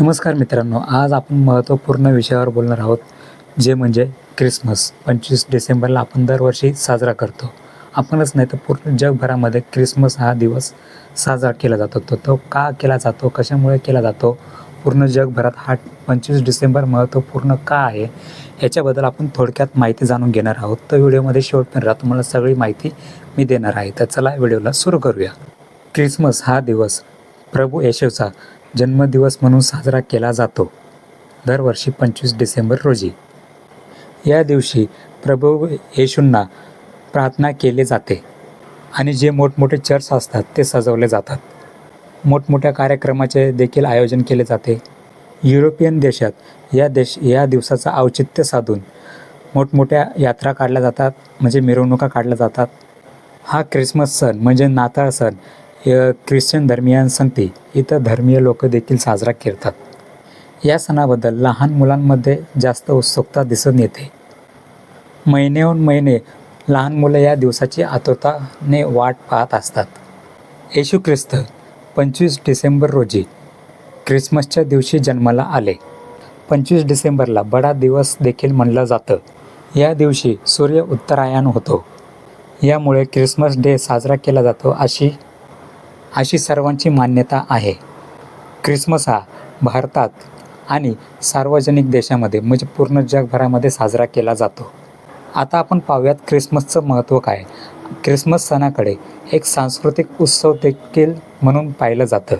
नमस्कार मित्रांनो आज आपण महत्त्वपूर्ण विषयावर बोलणार आहोत जे म्हणजे क्रिसमस. पंचवीस डिसेंबरला आपण दरवर्षी साजरा करतो. आपणच नाही तर पूर्ण जगभरामध्ये क्रिसमस हा दिवस साजरा केला जातो. तो तो का केला जातो कशामुळे केला जातो पूर्ण जगभरात हा पंचवीस डिसेंबर महत्त्वपूर्ण का आहे याच्याबद्दल आपण थोडक्यात माहिती जाणून घेणार आहोत. तर व्हिडिओमध्ये शेवटपर्यंत तुम्हाला सगळी माहिती मी देणार आहे. तर चला व्हिडिओला सुरू करूया. क्रिसमस हा दिवस प्रभू येशूचा जन्मदिवस म्हणून साजरा केला जातो दरवर्षी पंचवीस डिसेंबर रोजी. या दिवशी प्रभू येशूंना प्रार्थना केली जाते आणि जे मोठमोठे चर्च असतात ते सजवले जातात. मोठमोठ्या कार्यक्रमाचे देखील आयोजन केले जाते. युरोपियन देशात या देश या दिवसाचं औचित्य साधून मोठमोठ्या यात्रा काढल्या जातात म्हणजे मिरवणुका काढल्या जातात. हा ख्रिसमस सण म्हणजे नाताळ सण ख्रिश्चन धर्मियांसंगती इतर धर्मीय लोक देखील साजरा करतात. या सणाबद्दल लहान मुलांमध्ये जास्त उत्सुकता दिसून येते. महिन्याहून महिने लहान मुलं या दिवसाची आतुरताने वाट पाहत असतात. येशू ख्रिस्त पंचवीस डिसेंबर रोजी ख्रिसमसच्या दिवशी जन्माला आले. पंचवीस डिसेंबरला बडा दिवस देखील म्हणलं जातं. या दिवशी सूर्य उत्तरायण होतो. यामुळे ख्रिसमस डे साजरा केला जातो अशी अशी सर्वांची मान्यता आहे. ख्रिसमस हा भारतात आणि सार्वजनिक देशामध्ये म्हणजे पूर्ण जगभरामध्ये साजरा केला जातो. आता आपण पाहूयात ख्रिसमसचं महत्त्व काय? ख्रिसमस सणाकडे एक सांस्कृतिक उत्सव देखील म्हणून पाहिलं जातं.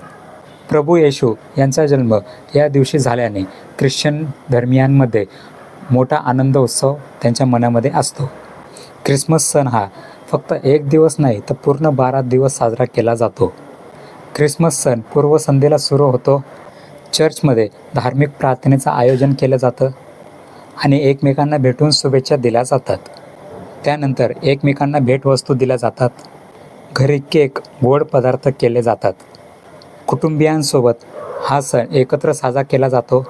प्रभू येशू यांचा जन्म या दिवशी झाल्याने ख्रिश्चन धर्मियांमध्ये मोठा आनंद उत्सव त्यांच्या मनामध्ये असतो. ख्रिसमस सण हा फक्त एक दिवस नाही तर पूर्ण बारा दिवस साजरा केला जातो. ख्रिसमस सण पूर्वसंध्येला सुरू होतो. चर्चमध्ये धार्मिक प्रार्थनेचं आयोजन केलं जातं आणि एकमेकांना भेटून शुभेच्छा दिल्या जातात. त्यानंतर एकमेकांना भेटवस्तू दिल्या जातात. घरी केक गोड पदार्थ केले जातात. कुटुंबियांसोबत हा सण एकत्र साजरा केला जातो.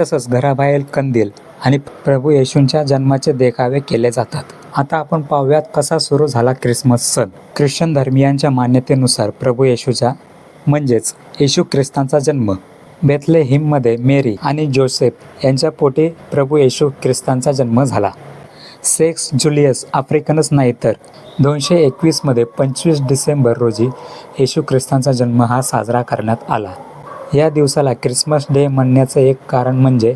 तसंच घराबाहेर कंदील आणि प्रभू येशूंच्या जन्माचे देखावे केले जातात. आता आपण पाहूयात कसा सुरू झाला ख्रिसमस सण. ख्रिश्चन धर्मियांच्या मान्यतेनुसार प्रभू येशूच्या म्हणजेच येशू ख्रिस्तांचा जन्म. बेथले हिममध्ये मेरी आणि जोसेफ यांच्या पोटी प्रभू येशू ख्रिस्तांचा जन्म झाला. सेक्स जुलियस आफ्रिकनच नाही तर दोनशे एकवीसमध्ये पंचवीस डिसेंबर रोजी येशू ख्रिस्तांचा जन्म हा साजरा करण्यात आला. या दिवसाला क्रिसमस डे म्हणण्याचं एक कारण म्हणजे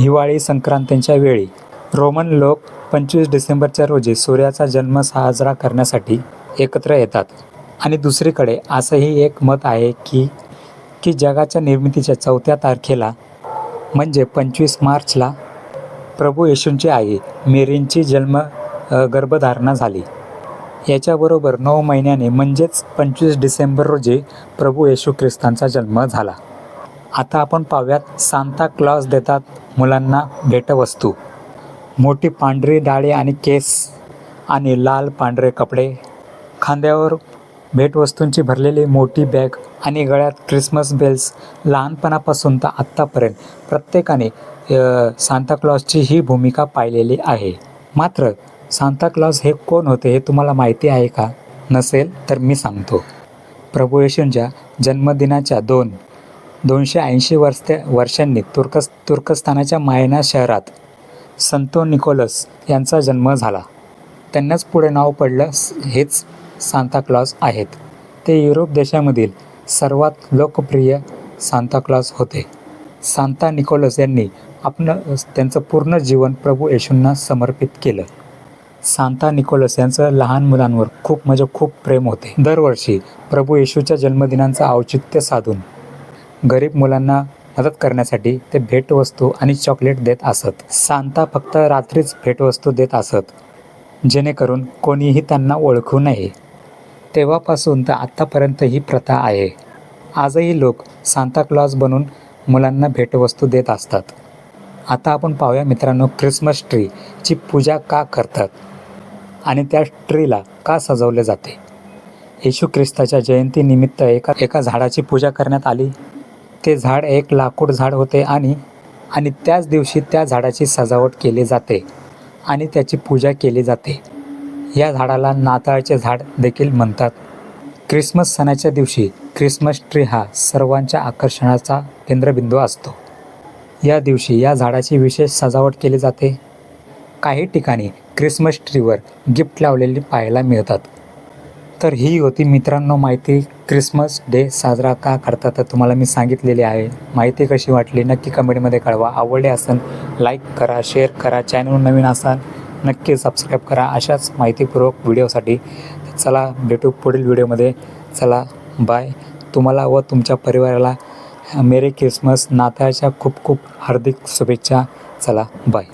हिवाळी संक्रांतीच्या वेळी रोमन लोक पंचवीस डिसेंबरच्या रोजी सूर्याचा जन्म साजरा करण्यासाठी एकत्र येतात. आणि दुसरीकडे असंही एक मत आहे की की जगाच्या निर्मितीच्या चौथ्या तारखेला म्हणजे पंचवीस मार्चला प्रभू येशूंची आई मेरींची जन्म गर्भधारणा झाली. याच्याबरोबर नऊ महिन्याने म्हणजेच पंचवीस डिसेंबर रोजी प्रभू येशू ख्रिस्तांचा जन्म झाला. आता आपण पाहूयात सांता क्लॉज देतात मुलांना भेटवस्तू. मोठी पांढरी डाळे आणि केस आणि लाल पांढरे कपडे. खांद्यावर भेटवस्तूंची भरलेली मोठी बॅग आणि गळ्यात क्रिसमस बेल्स लहानपणापासून तर आत्तापर्यंत प्रत्येकाने सांताक्लॉजची ही भूमिका पाहिलेली आहे. मात्र सांताक्लॉज हे कोण होते हे तुम्हाला माहिती आहे का? नसेल तर मी सांगतो. प्रभू येशूंच्या जन्मदिनाच्या दोन दोनशे ऐंशी वर्ष वर्षांनी तुर्कस तुर्कस्तानाच्या मायना शहरात संतो निकोलस यांचा जन्म झाला. त्यांनाच पुढे नाव पडलं हेच सांताक्लॉज आहेत. ते युरोप देशामधील सर्वात लोकप्रिय सांताक्लॉज होते. सांता निकोलस यांनी आपलं त्यांचं पूर्ण जीवन प्रभू येशूंना समर्पित केलं. सांता निकोलस यांचं लहान मुलांवर खूप म्हणजे खूप प्रेम होते. दरवर्षी प्रभू येशूच्या जन्मदिनांचं औचित्य साधून गरीब मुलांना मदत करण्यासाठी ते भेटवस्तू आणि चॉकलेट देत असत. सांता फक्त रात्रीच भेटवस्तू देत असत जेणेकरून कोणीही त्यांना ओळखू नये. तेव्हापासून तर आत्तापर्यंत ही प्रथा आहे. आजही लोक सांताक्लॉज बनून मुलांना भेटवस्तू देत असतात. आता आपण पाहूया मित्रांनो क्रिसमस ट्रीची पूजा का करतात आणि त्या ट्रीला का सजवले जाते? येशू ख्रिस्ताच्या जयंतीनिमित्त एका एका झाडाची पूजा करण्यात आली? ते झाड एक लाकूड झाड होते आणि आणि त्याच दिवशी त्या झाडाची सजावट केली जाते आणि त्याची पूजा केली जाते. या झाडाला नाताळचे झाड देखील म्हणतात. क्रिसमस सणाच्या दिवशी क्रिसमस ट्री हा सर्वांच्या आकर्षणाचा केंद्रबिंदू असतो. या दिवशी या झाडाची विशेष सजावट केली जाते. काही ठिकाणी क्रिसमस ट्रीवर गिफ्ट लावलेली पाहायला मिळतात. तर ही होती मित्रांनो माहिती. क्रिसमस डे साजरा का करतात तर तुम्हाला मी सांगितलेली आहे. माहिती कशी वाटली नक्की कमेंटमध्ये कळवा. आवडले असेल लाईक करा शेअर करा. चॅनल नवीन असाल नक्की सबस्क्राईब करा. अशाच माहितीपूर्वक व्हिडिओसाठी चला भेटू पुढील व्हिडिओमध्ये चला बाय तुम्हाला व तुमच्या परिवाराला मेरी क्रिसमस नाताळच्या खूप खूप हार्दिक शुभेच्छा. चला बाय